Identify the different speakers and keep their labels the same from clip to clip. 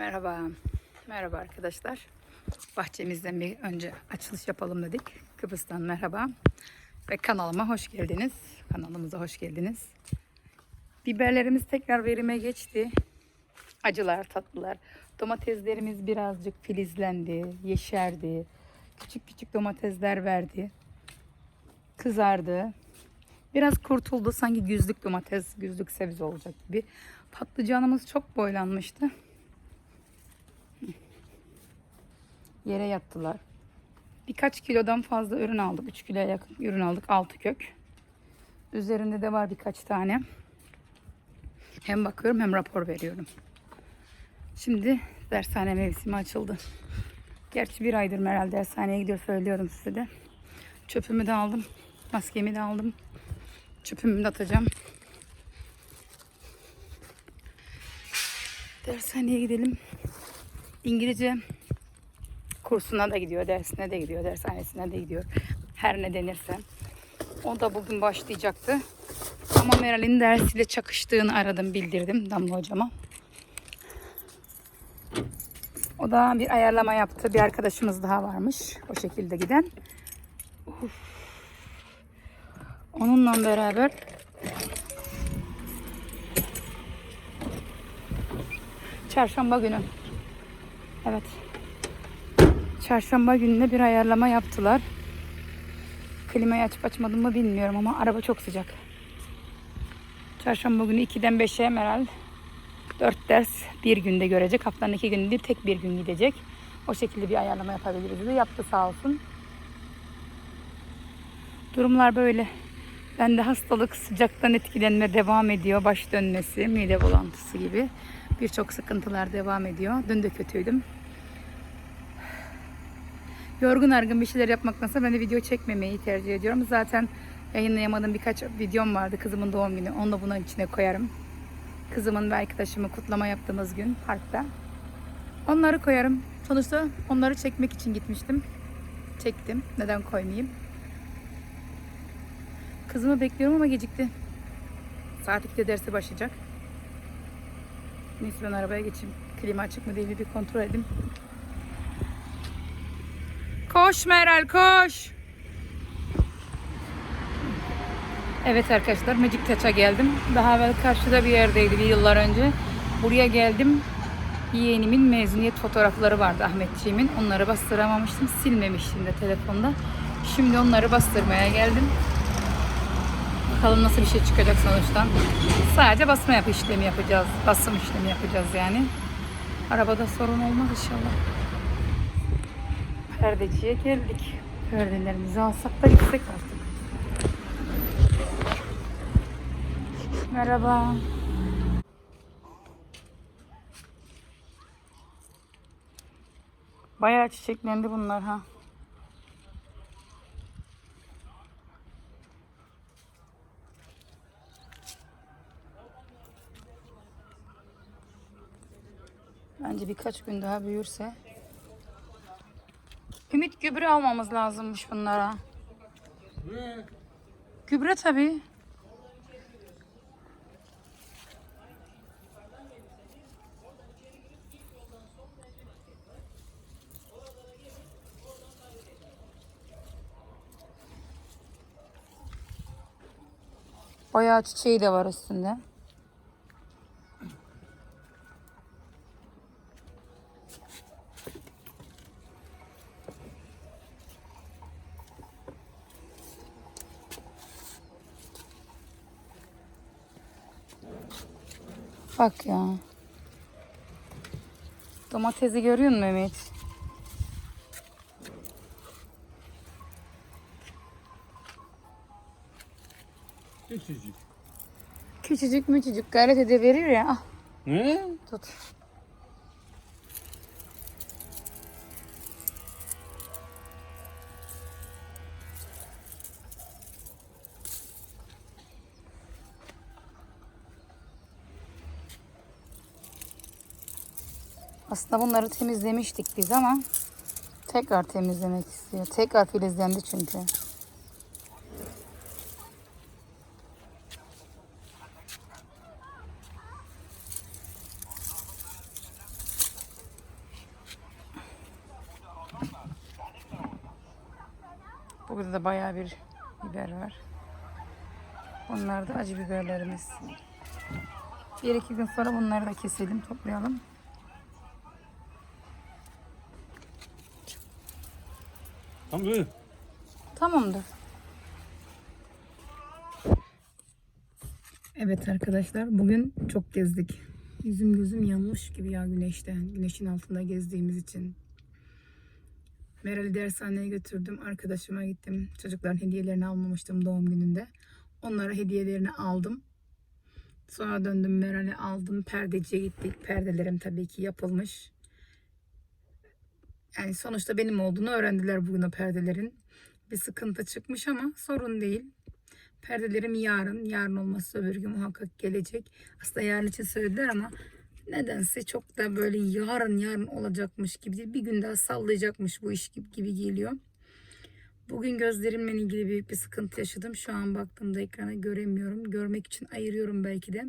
Speaker 1: Merhaba. Merhaba arkadaşlar. Bahçemizden bir önce açılış yapalım dedik. Kıbrıs'tan merhaba. Ve kanalıma hoş geldiniz. Kanalımıza hoş geldiniz. Biberlerimiz tekrar verime geçti. Acılar, tatlılar. Domateslerimiz birazcık filizlendi, yeşerdi. Küçük küçük domatesler verdi. Kızardı. Biraz kurtuldu. Sanki güzlük domates, güzlük sebze olacak gibi. Patlıcanımız çok boylanmıştı. Yere yattılar. Birkaç kilodan fazla ürün aldık. 3 kiloya yakın ürün aldık. 6 kök. Üzerinde de var birkaç tane. Hem bakıyorum hem rapor veriyorum. Şimdi dershane mevsimi açıldı. Gerçi bir aydır Meral dershaneye gidiyor söylüyorum size de. Çöpümü de aldım. Maskemi de aldım. Çöpümü de atacağım. Dershaneye gidelim. İngilizce kursuna da gidiyor, dersine de gidiyor, dershanesine de gidiyor. Her ne denirse. O da bugün başlayacaktı. Ama Meral'in dersiyle çakıştığını aradım, bildirdim Damla hocama. O da bir ayarlama yaptı. Bir arkadaşımız daha varmış o şekilde giden. Uf. Onunla beraber çarşamba günü. Evet. Çarşamba gününe bir ayarlama yaptılar. Klimayı açıp açmadım mı bilmiyorum ama araba çok sıcak. Çarşamba günü 2'den 5'e Meral 4 ders bir günde görecek. Haftanın iki günü değil tek bir gün gidecek. O şekilde bir ayarlama yapabiliriz dedi. Yaptı sağ olsun. Durumlar böyle. Bende hastalık sıcaktan etkilenme devam ediyor. Baş dönmesi, mide bulantısı gibi birçok sıkıntılar devam ediyor. Dün de kötüydüm. Yorgun argın bir şeyler yapmaktansa ben de video çekmemeyi tercih ediyorum. Zaten yayınlayamadığım birkaç videom vardı. Kızımın doğum günü. Onu da bunun içine koyarım. Kızımın ve arkadaşımı kutlama yaptığımız gün parkta. Onları koyarım. Sonuçta onları çekmek için gitmiştim. Çektim. Neden koymayayım? Kızımı bekliyorum ama gecikti. Saat 2'de derse başlayacak. Neyse ben arabaya geçeyim. Klima açık mı değil mi bir kontrol edeyim. Koş Meral koş. Evet arkadaşlar Magic Touch'a geldim. Daha evvel karşıda bir yerdeydi bir yıllar önce. Buraya geldim. Yeğenimin mezuniyet fotoğrafları vardı Ahmetciğimin. Onları bastıramamıştım. Silmemiştim de telefonda. Şimdi onları bastırmaya geldim. Bakalım nasıl bir şey çıkacak sonuçtan. Sadece basma yap işlemi yapacağız. Basım işlemi yapacağız yani. Arabada sorun olmaz inşallah. Perdeciye geldik. Perdelerimizi alsak da gitsek artık. Merhaba. Bayağı çiçeklendi bunlar ha. Bence birkaç gün daha büyürse. Ümit gübre almamız lazımmış bunlara. Gübre tabii. Bayağı çiçeği de var üstünde. Bak ya. Domatesi görüyor musun Mehmet?
Speaker 2: Küçücük.
Speaker 1: Küçücük müçücük gayret ede veriyor ya. Ah,
Speaker 2: Ne?
Speaker 1: tut. Aslında bunları temizlemiştik biz ama tekrar temizlemek istiyor. Tekrar filizlendi çünkü. Burada da bayağı bir biber var. Onlar da acı biberlerimiz. Bir iki gün sonra bunları da keselim, toplayalım.
Speaker 2: Tamam böyle.
Speaker 1: Tamamdır. Evet arkadaşlar bugün çok gezdik. Yüzüm gözüm yanmış gibi ya güneşten. Güneşin altında gezdiğimiz için. Meral'i dershaneye götürdüm. Arkadaşıma gittim. Çocukların hediyelerini almamıştım doğum gününde. Onlara hediyelerini aldım. Sonra döndüm Meral'i aldım. Perdeciye gittik. Perdelerim tabii ki yapılmış. Yani sonuçta benim olduğunu öğrendiler bugün o perdelerin. Bir sıkıntı çıkmış ama sorun değil. Perdelerim yarın, yarın olmazsa öbür gün muhakkak gelecek. Aslında yarın için söylediler ama nedense çok da böyle yarın yarın olacakmış gibi değil. Bir gün daha sallayacakmış bu iş gibi, gibi geliyor. Bugün gözlerimle ilgili büyük bir sıkıntı yaşadım. Şu an baktığımda ekrana göremiyorum. Görmek için ayırıyorum belki de.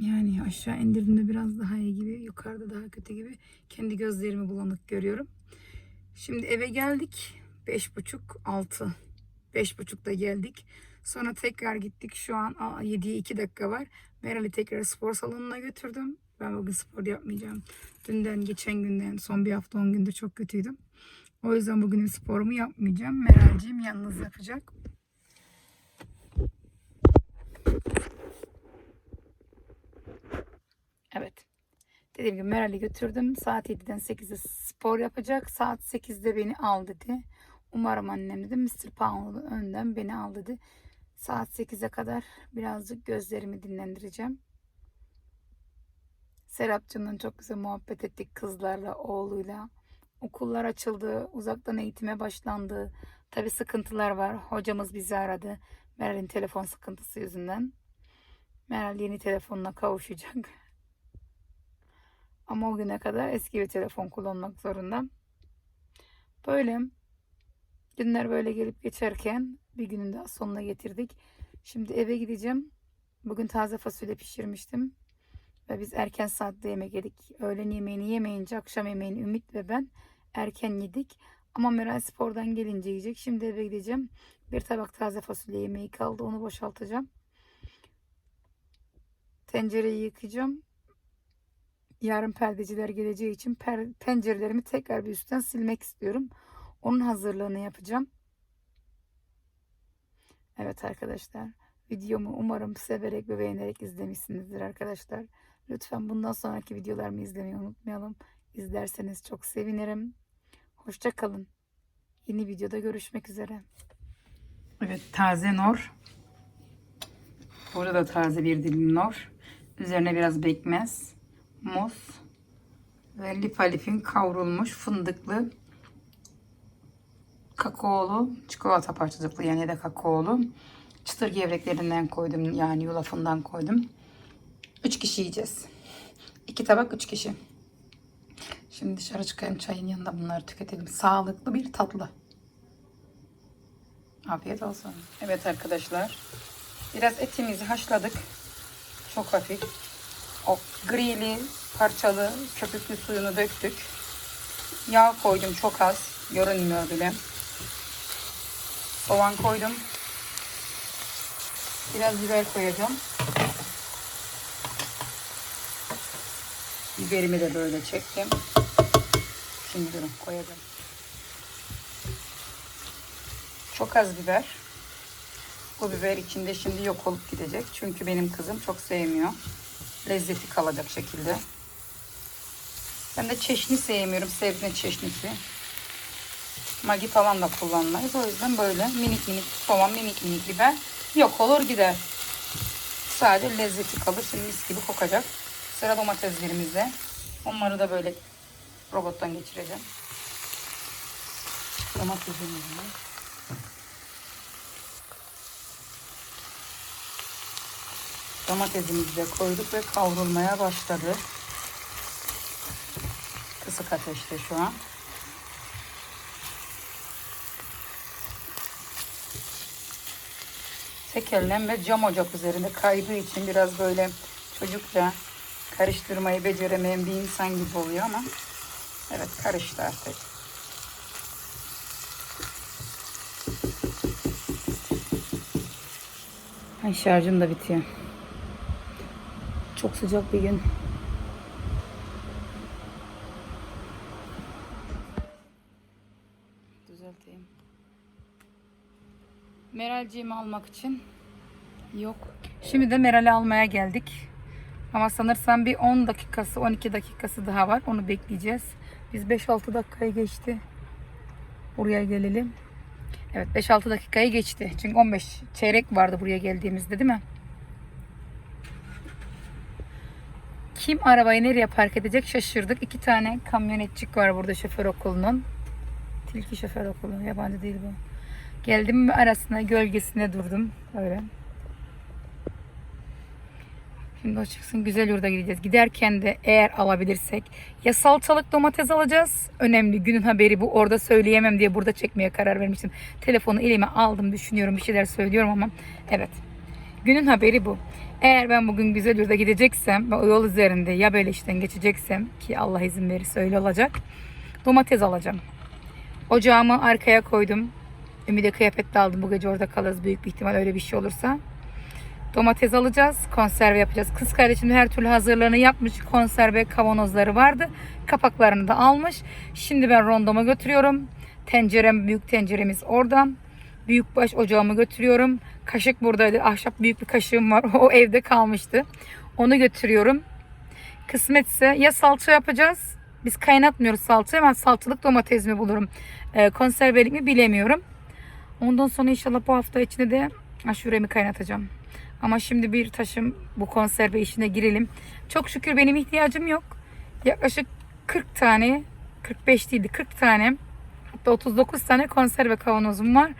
Speaker 1: Yani aşağı indirdiğimde biraz daha iyi gibi, yukarıda daha kötü gibi. Kendi gözlerimi bulanık görüyorum. Şimdi eve geldik. Beş buçuk, altı. Beş buçukta geldik. Sonra tekrar gittik. Şu an 7'ye 2 dakika var. Meral'i tekrar spor salonuna götürdüm. Ben bugün spor yapmayacağım. Dünden, geçen günden, son bir hafta 10 gündür çok kötüydüm. O yüzden bugün sporumu yapmayacağım. Meral'ciğim yalnız yapacak. Evet. Dediğim gibi Meral'i götürdüm. Saat 7'den 8'e spor yapacak. Saat 8'de beni al dedi. Umarım annem dedi. Mr. Pound'u önden beni al dedi. Saat 8'e kadar birazcık gözlerimi dinlendireceğim. Serapcığımla çok güzel muhabbet ettik kızlarla, oğluyla. Okullar açıldı, uzaktan eğitime başlandı. Tabi sıkıntılar var. Hocamız bizi aradı. Meral'in telefon sıkıntısı yüzünden. Meral yeni telefonuna kavuşacak. Ama o güne kadar eski bir telefon kullanmak zorunda. Böyle günler böyle gelip geçerken bir günün daha sonuna getirdik. Şimdi eve gideceğim. Bugün taze fasulye pişirmiştim. Ve biz erken saatte yemek yedik. Öğlen yemeğini yemeyince akşam yemeğini Ümit ve ben erken yedik. Ama Meral spordan gelince yiyecek. Şimdi eve gideceğim. Bir tabak taze fasulye yemeği kaldı. Onu boşaltacağım. Tencereyi yıkayacağım. Yarın perdeciler geleceği için per pencerelerimi tekrar bir üstten silmek istiyorum. Onun hazırlığını yapacağım. Evet arkadaşlar. Videomu umarım severek ve beğenerek izlemişsinizdir arkadaşlar. Lütfen bundan sonraki videolarımı izlemeyi unutmayalım. İzlerseniz çok sevinirim. Hoşça kalın. Yeni videoda görüşmek üzere. Evet taze nor. Burada da taze bir dilim nor. Üzerine biraz bekmez, muz ve lipalifin kavrulmuş fındıklı kakaolu çikolata parçacıklı yani de kakaolu çıtır gevreklerinden koydum yani yulafından koydum. 3 kişi yiyeceğiz. 2 tabak 3 kişi. Şimdi dışarı çıkayım çayın yanında bunları tüketelim. Sağlıklı bir tatlı. Afiyet olsun. Evet arkadaşlar. Biraz etimizi haşladık. Çok hafif. O grili, parçalı, köpüklü suyunu döktük. Yağ koydum çok az. Görünmüyor bile. Soğan koydum. Biraz biber koyacağım. Biberimi de böyle çektim. Şimdi durun koyacağım. Çok az biber. Bu biber içinde şimdi yok olup gidecek. Çünkü benim kızım çok sevmiyor. Lezzeti kalacak şekilde. Ben de çeşni sevmiyorum. Sebze çeşnisi. Magi falan da kullanmayız. O yüzden böyle minik minik soğan, minik minik biber yok olur gider. Sadece lezzeti kalır. Şimdi mis gibi kokacak. Sıra domateslerimizde. Onları da böyle robottan geçireceğim. Domatesimizi. Domatesimizi de koyduk ve kavrulmaya başladı. Kısık ateşte şu an. Tekerlenme cam ocak üzerinde kaydığı için biraz böyle çocukça karıştırmayı beceremeyen bir insan gibi oluyor ama evet karıştı artık. Ay şarjım da bitiyor. Çok sıcak bir gün. Düzelteyim. Meralciğimi almak için yok. Şimdi de Meral'i almaya geldik. Ama sanırsam bir 10 dakikası 12 dakikası daha var. Onu bekleyeceğiz. Biz 5-6 dakikayı geçti. Buraya gelelim. Evet 5-6 dakikayı geçti. Çünkü 15 çeyrek vardı buraya geldiğimizde değil mi? Kim arabayı nereye park edecek şaşırdık. İki tane kamyonetçik var burada şoför okulunun. Tilki şoför okulu. Yabancı değil bu. Geldim arasına gölgesine durdum. Öyle. Şimdi o çıksın güzel yurda gideceğiz. Giderken de eğer alabilirsek ya salçalık domates alacağız. Önemli günün haberi bu. Orada söyleyemem diye burada çekmeye karar vermiştim. Telefonu elime aldım düşünüyorum bir şeyler söylüyorum ama evet. Günün haberi bu. Eğer ben bugün güzel yurda gideceksem ve o yol üzerinde ya böyle işten geçeceksem ki Allah izin verirse öyle olacak. Domates alacağım. Ocağımı arkaya koydum. Ümide kıyafet de aldım. Bu gece orada kalırız büyük bir ihtimal öyle bir şey olursa. Domates alacağız. Konserve yapacağız. Kız kardeşim de her türlü hazırlığını yapmış. Konserve kavanozları vardı. Kapaklarını da almış. Şimdi ben rondoma götürüyorum. Tencerem, büyük tenceremiz orada. Büyükbaş ocağımı götürüyorum. Kaşık buradaydı. Ahşap büyük bir kaşığım var. O evde kalmıştı. Onu götürüyorum. Kısmetse ya salça yapacağız. Biz kaynatmıyoruz salçayı. Ben salçalık domates mi bulurum? E, konservelik mi bilemiyorum. Ondan sonra inşallah bu hafta içinde de aşuremi kaynatacağım. Ama şimdi bir taşım bu konserve işine girelim. Çok şükür benim ihtiyacım yok. Yaklaşık 40 tane, 45 değildi 40 tane, hatta 39 tane konserve kavanozum var.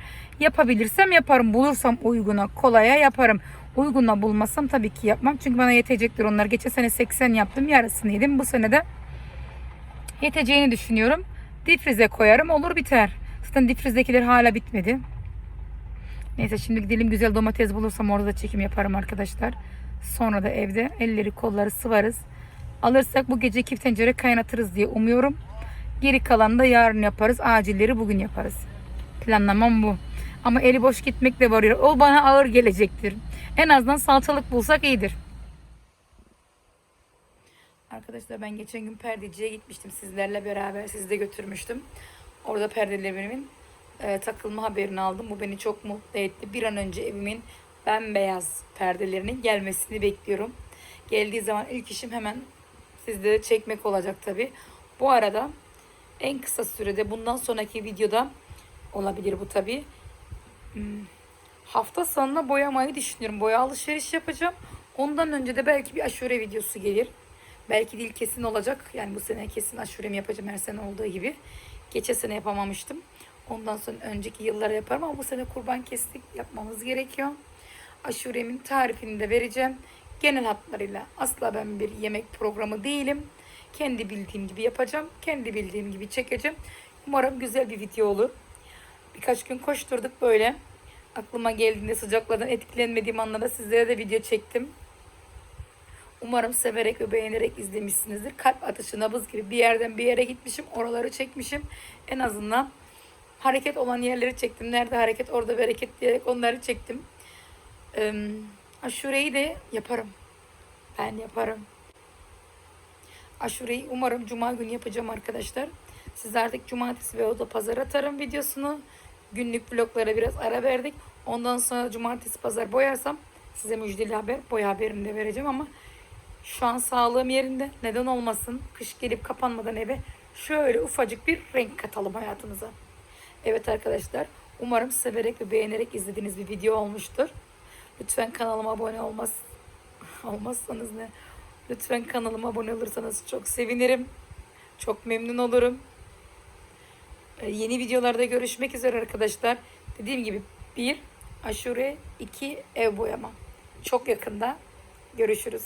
Speaker 1: Yapabilirsem yaparım. Bulursam uyguna, kolaya yaparım. Uyguna bulmasam tabii ki yapmam. Çünkü bana yetecektir onlar. Geçen sene 80 yaptım. Yarısını yedim. Bu sene de yeteceğini düşünüyorum. Difrize koyarım. Olur biter. Zaten difrizdekiler hala bitmedi. Neyse şimdi gidelim güzel domates bulursam orada da çekim yaparım arkadaşlar. Sonra da evde elleri kolları sıvarız. Alırsak bu gece iki tencere kaynatırız diye umuyorum. Geri kalanı da yarın yaparız. Acilleri bugün yaparız. Planlamam bu. Ama eli boş gitmek de var. ya, O bana ağır gelecektir. En azından salçalık bulsak iyidir. Arkadaşlar ben geçen gün perdeciye gitmiştim sizlerle beraber. Sizi de götürmüştüm. Orada perdelerimin e, takılma haberini aldım. Bu beni çok mutlu etti. Bir an önce evimin bembeyaz perdelerinin gelmesini bekliyorum. Geldiği zaman ilk işim hemen sizde çekmek olacak tabi. Bu arada en kısa sürede bundan sonraki videoda olabilir bu tabi. Hafta sonuna boyamayı düşünüyorum. Boya alışveriş yapacağım. Ondan önce de belki bir aşure videosu gelir. Belki değil kesin olacak. Yani bu sene kesin aşuremi yapacağım her sene olduğu gibi. Geçen sene yapamamıştım. Ondan sonra önceki yıllara yaparım ama bu sene kurban kestik yapmamız gerekiyor. Aşuremin tarifini de vereceğim. Genel hatlarıyla asla ben bir yemek programı değilim. Kendi bildiğim gibi yapacağım. Kendi bildiğim gibi çekeceğim. Umarım güzel bir video olur. Birkaç gün koşturduk böyle. Aklıma geldiğinde sıcaklardan etkilenmediğim anlarda sizlere de video çektim. Umarım severek ve beğenerek izlemişsinizdir. Kalp atışı, nabız gibi bir yerden bir yere gitmişim. Oraları çekmişim. En azından hareket olan yerleri çektim. Nerede hareket orada bereket diyerek onları çektim. Ee, aşureyi de yaparım. Ben yaparım. Aşureyi umarım cuma günü yapacağım arkadaşlar. Siz artık cumartesi ve o da pazar atarım videosunu. Günlük vloglara biraz ara verdik. Ondan sonra cumartesi pazar boyarsam size müjdeli haber boya haberini de vereceğim ama şu an sağlığım yerinde. Neden olmasın? Kış gelip kapanmadan eve şöyle ufacık bir renk katalım hayatımıza. Evet arkadaşlar. Umarım severek ve beğenerek izlediğiniz bir video olmuştur. Lütfen kanalıma abone olmaz olmazsanız ne? Lütfen kanalıma abone olursanız çok sevinirim. Çok memnun olurum. Ee, yeni videolarda görüşmek üzere arkadaşlar. Dediğim gibi bir aşure, iki ev boyama. Çok yakında görüşürüz.